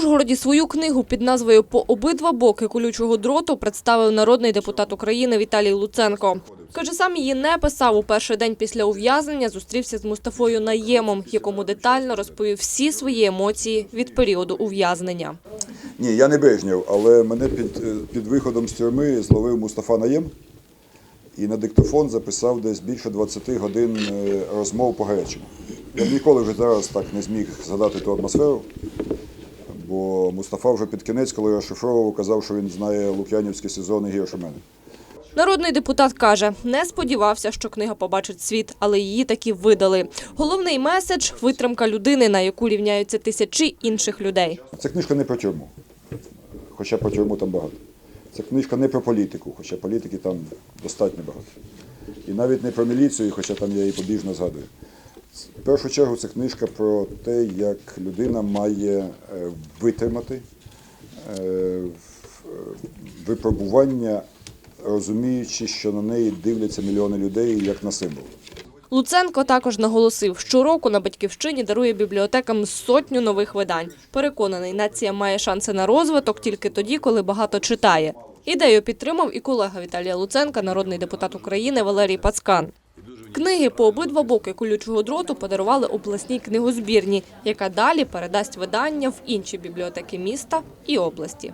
Ужгороді свою книгу під назвою По обидва боки колючого дроту представив народний депутат України Віталій Луценко. Каже, сам її не писав у перший день після ув'язнення. Зустрівся з Мустафою Наємом, якому детально розповів всі свої емоції від періоду ув'язнення. Ні, я не Брежнєв, але мене під, е, під виходом з тюрми зловив Мустафа Наєм і на диктофон записав десь більше 20 годин е, розмов по гарячому. Я ніколи вже зараз так не зміг згадати ту атмосферу, бо Мустафа вже під кінець, коли розшифровував, казав, що він знає лук'янівський сезон і гірше мене. Народний депутат каже, не сподівався, що книга побачить світ, але її таки видали. Головний меседж – витримка людини, на яку рівняються тисячі інших людей. Ця книжка не про тюрму, хоча про тюрму там багато. Ця книжка не про політику, хоча політики там достатньо багато. І навіть не про міліцію, хоча там я її побіжно згадую. В першу чергу це книжка про те, як людина має е, витримати е, випробування, розуміючи, що на неї дивляться мільйони людей як на символ. Луценко також наголосив, щороку на батьківщині дарує бібліотекам сотню нових видань. Переконаний, нація має шанси на розвиток тільки тоді, коли багато читає. Ідею підтримав і колега Віталія Луценка, народний депутат України Валерій Пацкан. Книги по обидва боки колючого дроту подарували обласній книгозбірні, яка далі передасть видання в інші бібліотеки міста і області.